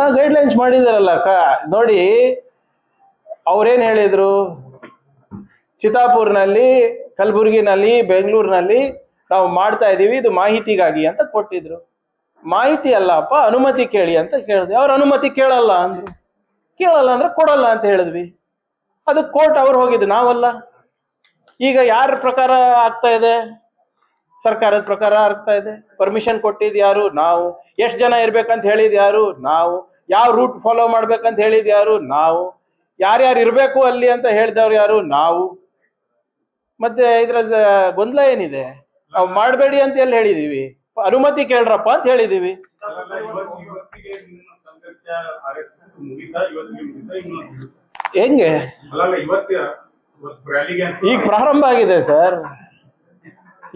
Guidelines ಮಾಡಿದಾರಲ್ಲ ಕ ನೋಡಿ, ಅವ್ರೇನು ಹೇಳಿದರು? ಚಿತಾಪುರ್ನಲ್ಲಿ ಕಲಬುರಗಿನಲ್ಲಿ, ಬೆಂಗಳೂರಿನಲ್ಲಿ ನಾವು ಮಾಡ್ತಾ ಇದ್ದೀವಿ, ಇದು ಮಾಹಿತಿಗಾಗಿ ಅಂತ ಕೊಟ್ಟಿದ್ರು. ಮಾಹಿತಿ ಅಲ್ಲಪ್ಪ, ಅನುಮತಿ ಕೇಳಿ ಅಂತ ಕೇಳಿದ್ವಿ. ಅವ್ರ ಅನುಮತಿ ಕೇಳಲ್ಲ ಅಂದ್ರು. ಕೇಳಲ್ಲ ಅಂದ್ರೆ ಕೊಡಲ್ಲ ಅಂತ ಹೇಳಿದ್ವಿ. ಅದು ಕೋರ್ಟ್ ಅವ್ರು ಹೋಗಿದ್ದು, ನಾವಲ್ಲ. ಈಗ ಯಾರ ಪ್ರಕಾರ ಆಗ್ತಾ ಇದೆ? ಸರ್ಕಾರದ ಪ್ರಕಾರ ಆಗ್ತಾ ಇದೆ. ಪರ್ಮಿಷನ್ ಕೊಟ್ಟಿದ್ ಯಾರು? ನಾವು. ಎಷ್ಟು ಜನ ಇರ್ಬೇಕಂತ ಹೇಳಿದ್ ಯಾರು? ನಾವು. ಯಾವ ರೂಟ್ ಫಾಲೋ ಮಾಡ್ಬೇಕಂತ ಹೇಳಿದ್ ಯಾರು? ನಾವು. ಯಾರ್ಯಾರು ಇರಬೇಕು ಅಲ್ಲಿ ಅಂತ ಹೇಳಿದವ್ರು ಯಾರು? ನಾವು. ಮತ್ತೆ ಇದ್ರ ಗೊಂದಲ ಏನಿದೆ? ನಾವು ಮಾಡಬೇಡಿ ಅಂತ ಎಲ್ಲಿ ಹೇಳಿದೀವಿ? ಅನುಮತಿ ಕೇಳ್ರಪ್ಪ ಅಂತ ಹೇಳಿದೀವಿ. ಹೆಂಗೆ? ಈಗ ಪ್ರಾರಂಭ ಆಗಿದೆ ಸರ್.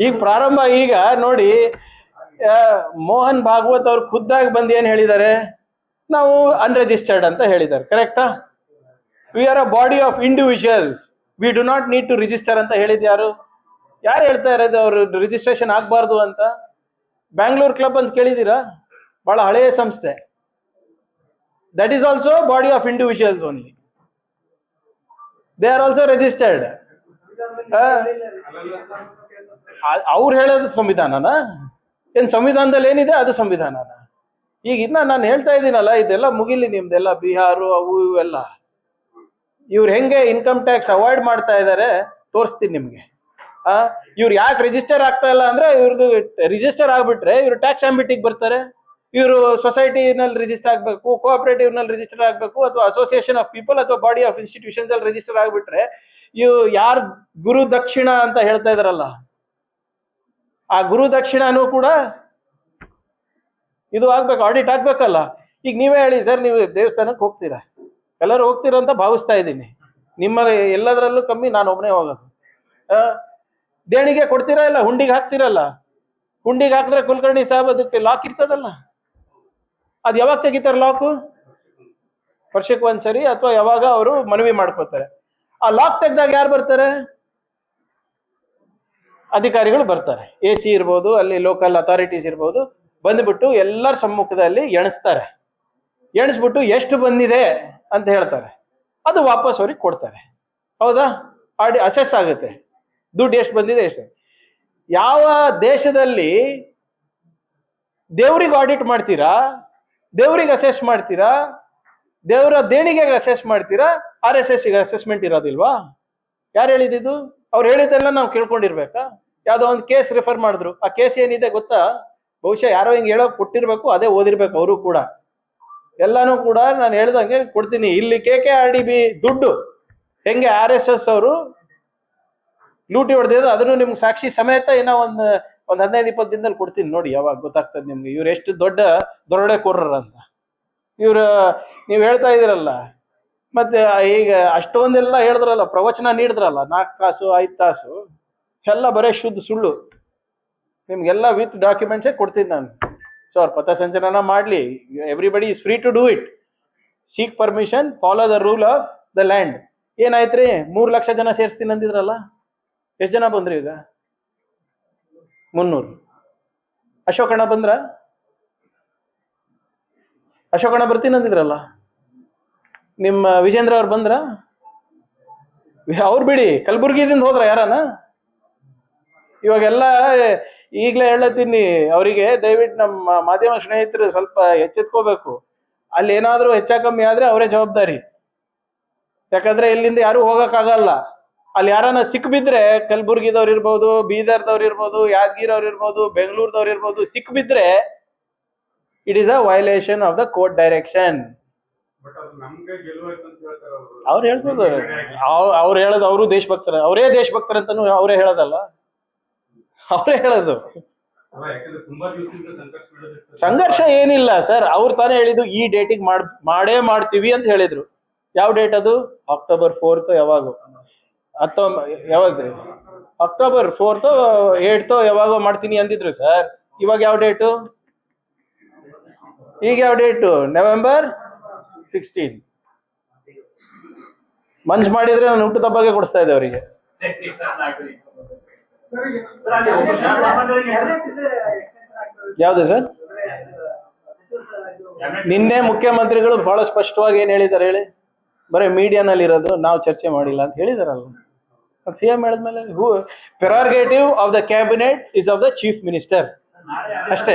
ಈಗ ಪ್ರಾರಂಭ ಈಗ ನೋಡಿ ಮೋಹನ್ ಭಾಗವತ್ ಅವ್ರು ಖುದ್ದಾಗಿ ಬಂದು ಏನು ಹೇಳಿದ್ದಾರೆ? ನಾವು ಅನ್ರಿಜಿಸ್ಟರ್ಡ್ ಅಂತ ಹೇಳಿದ್ದಾರೆ ಕರೆಕ್ಟಾ we are a body of individuals we do not need to register ಅಂತ ಹೇಳಿದ್ ಯಾರು? ಯಾರು ಹೇಳ್ತಾ ಇರೋದು ಅವರು? ರಿಜಿಸ್ಟ್ರೇಷನ್ ಆಗಬಾರ್ದು ಅಂತ? ಬ್ಯಾಂಗ್ಳೂರ್ ಕ್ಲಬ್ ಅಂತ ಕೇಳಿದ್ದೀರಾ? ಬಹಳ ಹಳೆಯ ಸಂಸ್ಥೆ. That is also body of individuals only they are also registered ಅವ್ರು ಹೇಳೋದು ಸಂವಿಧಾನನ? ಏನ್ ಸಂವಿಧಾನದಲ್ಲಿ ಏನಿದೆ ಅದು ಸಂವಿಧಾನನ? ಈಗ ಇನ್ನ ನಾನು ಹೇಳ್ತಾ ಇದ್ದೀನಲ್ಲ, ಇದೆಲ್ಲ ಮುಗಿಲಿ ನಿಮ್ದೆಲ್ಲ, ಬಿಹಾರು, ಅವು ಇವೆಲ್ಲ ಇವ್ರು ಹೆಂಗೆ ಇನ್ಕಮ್ ಟ್ಯಾಕ್ಸ್ ಅವಾಯ್ಡ್ ಮಾಡ್ತಾ ಇದ್ದಾರೆ ತೋರಿಸ್ತೀನಿ ನಿಮ್ಗೆ. ಆ, ಇವ್ರು ಯಾಕೆ ರಿಜಿಸ್ಟರ್ ಆಗ್ತಾ ಇಲ್ಲ ಅಂದ್ರೆ ಇವ್ರದ್ದು ರಿಜಿಸ್ಟರ್ ಆಗ್ಬಿಟ್ರೆ ಇವ್ರು ಟ್ಯಾಕ್ಸ್ ಆಂಬಿಟಿಗೆ ಬರ್ತಾರೆ. ಇವರು ಸೊಸೈಟಿನಲ್ಲಿ ರಿಜಿಸ್ಟರ್ ಆಗಬೇಕು ಕೋಆಪರೇಟಿವ್ನಲ್ಲಿ ರಿಜಿಸ್ಟರ್ ಆಗಬೇಕು, ಅಥವಾ ಅಸೋಸಿಯೇಷನ್ ಆಫ್ ಪೀಪಲ್ ಅಥವಾ ಬಾಡಿ ಆಫ್ ಇನ್ಸ್ಟಿಟ್ಯೂಷನ್ಸ್ ಅಲ್ಲಿ ರಿಜಿಸ್ಟರ್ ಆಗ್ಬಿಟ್ರೆ ಇವು ಯಾರು ಗುರು ದಕ್ಷಿಣ ಅಂತ ಹೇಳ್ತಾ ಇದಾರಲ್ಲ ಆ ಗುರು ದಕ್ಷಿಣನೂ ಕೂಡ ಇದು ಆಗ್ಬೇಕು ಆಡಿಟ್ ಆಗ್ಬೇಕಲ್ಲ. ಈಗ ನೀವೇ ಹೇಳಿ, ಸರ್, ನೀವು ದೇವಸ್ಥಾನಕ್ಕೆ ಹೋಗ್ತೀರಾ? ಎಲ್ಲರೂ ಹೋಗ್ತೀರಾ ಅಂತ ಭಾವಿಸ್ತಾ ಇದ್ದೀನಿ. ನಿಮ್ಮ ಎಲ್ಲದರಲ್ಲೂ ಕಮ್ಮಿ ನಾನು ಒಬ್ಬನೇ ಹೋಗೋದು. ದೇಣಿಗೆ ಕೊಡ್ತೀರಾ ಇಲ್ಲ, ಹುಂಡಿಗೆ ಹಾಕ್ತೀರಲ್ಲ? ಹುಂಡಿಗೆ ಹಾಕಿದ್ರೆ ಕುಲಕರ್ಣಿ ಸಾಹೇಬ್ ಅದಕ್ಕೆ ಲಾಕ್ ಇರ್ತದಲ್ಲ? ಅದು ಯಾವಾಗ ತೆಗಿತಾರೆ ಲಾಕು ವರ್ಷಕ್ಕೆ ಒಂದ್ಸರಿ ಅಥವಾ ಯಾವಾಗ ಅವರು ಮನವಿ ಮಾಡ್ಕೋತಾರೆ. ಆ ಲಾಕ್ ತೆಗ್ದಾಗ ಯಾರು ಬರ್ತಾರೆ? ಅಧಿಕಾರಿಗಳು ಬರ್ತಾರೆ. ಎ ಸಿ ಇರ್ಬೋದು, ಅಲ್ಲಿ ಲೋಕಲ್ ಅಥಾರಿಟೀಸ್ ಇರ್ಬೋದು, ಬಂದ್ಬಿಟ್ಟು ಎಲ್ಲರ ಸಮ್ಮುಖದಲ್ಲಿ ಎಣಿಸ್ತಾರೆ. ಎಣಿಸ್ಬಿಟ್ಟು ಎಷ್ಟು ಬಂದಿದೆ ಅಂತ ಹೇಳ್ತಾರೆ. ಅದು ವಾಪಸ್ ಅವ್ರಿಗೆ ಕೊಡ್ತಾರೆ. ಹೌದಾ? ಆಡಿ ಅಸೆಸ್ ಆಗುತ್ತೆ. ದುಡ್ಡು ಎಷ್ಟು ಬಂದಿದೆ ಎಷ್ಟು ಯಾವ ದೇಶದಲ್ಲಿ ದೇವ್ರಿಗೆ ಆಡಿಟ್ ಮಾಡ್ತೀರಾ, ದೇವ್ರಿಗೆ ಅಸೆಸ್ ಮಾಡ್ತೀರಾ, ದೇವರ ದೇಣಿಗೆಗೆ ಅಸೆಸ್ ಮಾಡ್ತೀರಾ ಆರ್ ಎಸ್ ಎಸ್ ಅಸೆಸ್ಮೆಂಟ್ ಇರೋದಿಲ್ವಾ? ಯಾರು ಹೇಳಿದ್ದು ಅವ್ರು ಹೇಳಿದ್ದೆಲ್ಲ ನಾವು ಕೇಳ್ಕೊಂಡಿರ್ಬೇಕಾ? ಯಾವುದೋ ಒಂದು ಕೇಸ್ ರೆಫರ್ ಮಾಡಿದ್ರು. ಆ ಕೇಸ್ ಏನಿದೆ ಗೊತ್ತಾ? ಬಹುಶಃ ಯಾರೋ ಹಿಂಗೆ ಹೇಳೋ ಕೊಟ್ಟಿರ್ಬೇಕು, ಅದೇ ಓದಿರ್ಬೇಕು ಅವರು ಕೂಡ. ಎಲ್ಲಾನು ಕೂಡ ನಾನು ಹೇಳ್ದಂಗೆ ಕೊಡ್ತೀನಿ. ಇಲ್ಲಿ K K R D B ದುಡ್ಡು, ಹೆಂಗೆ ಆರ್ ಎಸ್ ಎಸ್ ಅವರು ಲೂಟಿ ಹೊಡೆದಿದ್ದು ಅದನ್ನು ನಿಮ್ಗೆ ಸಾಕ್ಷಿ ಸಮೇತ ಏನೋ ಒಂದು ಒಂದು ಹದಿನೈದು, ಇಪ್ಪತ್ತು ದಿನದಲ್ಲಿ ಕೊಡ್ತೀನಿ. ನೋಡಿ, ಯಾವಾಗ ಗೊತ್ತಾಗ್ತದೆ ನಿಮ್ಗೆ. ಇವ್ರು ಎಷ್ಟು ದೊಡ್ಡ ದೊರಡೆ ಕೊರ್ರಂತ ಇವ್ರು, ನೀವು ಹೇಳ್ತಾ ಇದ್ದೀರಲ್ಲ ಮತ್ತೆ ಈಗ ಅಷ್ಟೊಂದೆಲ್ಲ ಹೇಳಿದ್ರಲ್ಲ, ಪ್ರವಚನ ನೀಡಿದ್ರಲ್ಲ ನಾಲ್ಕು ತಾಸು, ಐದು ತಾಸು, ಎಲ್ಲ ಬರೇ ಶುದ್ಧ ಸುಳ್ಳು. ನಿಮ್ಗೆಲ್ಲ ವಿತ್ ಡಾಕ್ಯುಮೆಂಟ್ಸೇ ಕೊಡ್ತೀನಿ ನಾನು. ಸೊ ಪಥಸಂಚಲನ ಮಾಡಲಿ. Everybody is free to do it seek permission follow the rule of the land ಏನಾಯ್ತು ರೀ ಮೂರು ಲಕ್ಷ ಜನ ಸೇರಿಸ್ತೀನಿ ಅಂದಿದ್ರಲ್ಲ? ಎಷ್ಟು ಜನ ಬಂದ್ರಿ ಈಗ? ಮುನ್ನೂರು. ಅಶೋಕಣ್ಣ ಬಂದ್ರ? ಅಶೋಕಣ್ಣ ಬರ್ತೀನಿ ಅಂದಿದ್ರಲ್ಲ? ನಿಮ್ಮ ವಿಜೇಂದ್ರ ಅವ್ರು ಬಂದ್ರ? ಅವ್ರು ಬಿಡಿ, ಕಲಬುರ್ಗಿದಿಂದ ಹೋದ್ರ ಯಾರನ? ಇವಾಗೆಲ್ಲ ಈಗಲೇ ಹೇಳತ್ತೀನಿ, ಅವರಿಗೆ ದಯವಿಟ್ಟು ನಮ್ಮ ಮಾಧ್ಯಮ ಸ್ನೇಹಿತರು ಸ್ವಲ್ಪ ಎಚ್ಚೆತ್ಕೋಬೇಕು. ಅಲ್ಲಿ ಏನಾದರೂ ಹೆಚ್ಚ ಕಮ್ಮಿ ಆದ್ರೆ ಅವರೇ ಜವಾಬ್ದಾರಿ. ಯಾಕಂದ್ರೆ ಇಲ್ಲಿಂದ ಯಾರು ಹೋಗೋಕ್ಕಾಗಲ್ಲ. ಅಲ್ಲಿ ಯಾರನ್ನ ಸಿಕ್ಬಿದ್ರೆ ಕಲಬುರ್ಗಿದವ್ರು ಇರ್ಬೋದು, ಬೀದರ್ದವ್ರು ಇರ್ಬೋದು, ಯಾದಗಿರವ್ರು ಇರ್ಬೋದು, ಬೆಂಗಳೂರದವ್ರು ಇರ್ಬೋದು ಸಿಕ್ಬಿದ್ರೆ it is a violation of the court direction ಅವರು. ಹೇಳ್ಬೋದು. ಅವ್- ಅವ್ರು ಹೇಳೋದು ಅವರು ದೇಶಭಕ್ತರ ಅವರೇ ದೇಶಭಕ್ತರಂತನೂ ಅವರೇ ಹೇಳೋದಲ್ಲ. ಅವರೇ ಹೇಳೋದು. ಸಂಘರ್ಷ ಏನಿಲ್ಲ ಸರ್ ಅವ್ರು ತಾನೇ ಹೇಳಿದ್ದು ಈ ಡೇಟಿಗೆ ಮಾಡ್ ಮಾಡೇ ಮಾಡ್ತೀವಿ ಅಂತ ಹೇಳಿದ್ರು. ಯಾವ ಡೇಟ್ ಅದು? ಅಕ್ಟೋಬರ್ ಫೋರ್ತ್ ಯಾವಾಗ. ಹತ್ತೊಂಬ ಯಾವಾಗ? ಅಕ್ಟೋಬರ್ ಫೋರ್ತ್ ಏಟ್ತೋ ಯಾವಾಗ ಮಾಡ್ತೀನಿ ಅಂದಿದ್ರು ಸರ್. ಇವಾಗ ಯಾವ ಡೇಟು ಈಗ ಯಾವ ಡೇಟು ನವೆಂಬರ್ ಸಿಕ್ಸ್ಟೀನ್ ಮನ್ಸ್ ಮಾಡಿದ್ರೆ ನಾನು ಹುಟ್ಟು ತಬ್ಬಗೆ ಕೊಡಿಸ್ತಾ ಇದ್ದೆ ಅವರಿಗೆ. ಯಾವುದು ಸರ್? ನಿನ್ನೆ ಮುಖ್ಯಮಂತ್ರಿಗಳು ಬಹಳ ಸ್ಪಷ್ಟವಾಗಿ ಏನ್ ಹೇಳಿದ್ದಾರೆ ಹೇಳಿ? ಬರೀ ಮೀಡಿಯಾನಲ್ಲಿ ಇರೋದು, ನಾವು ಚರ್ಚೆ ಮಾಡಿಲ್ಲ ಅಂತ ಹೇಳಿದಾರಲ್ಲ ಸಿ ಎಂ ಹೇಳಿದ್ಮೇಲೆ who prerogative of the cabinet is of the chief minister ಅಷ್ಟೇ.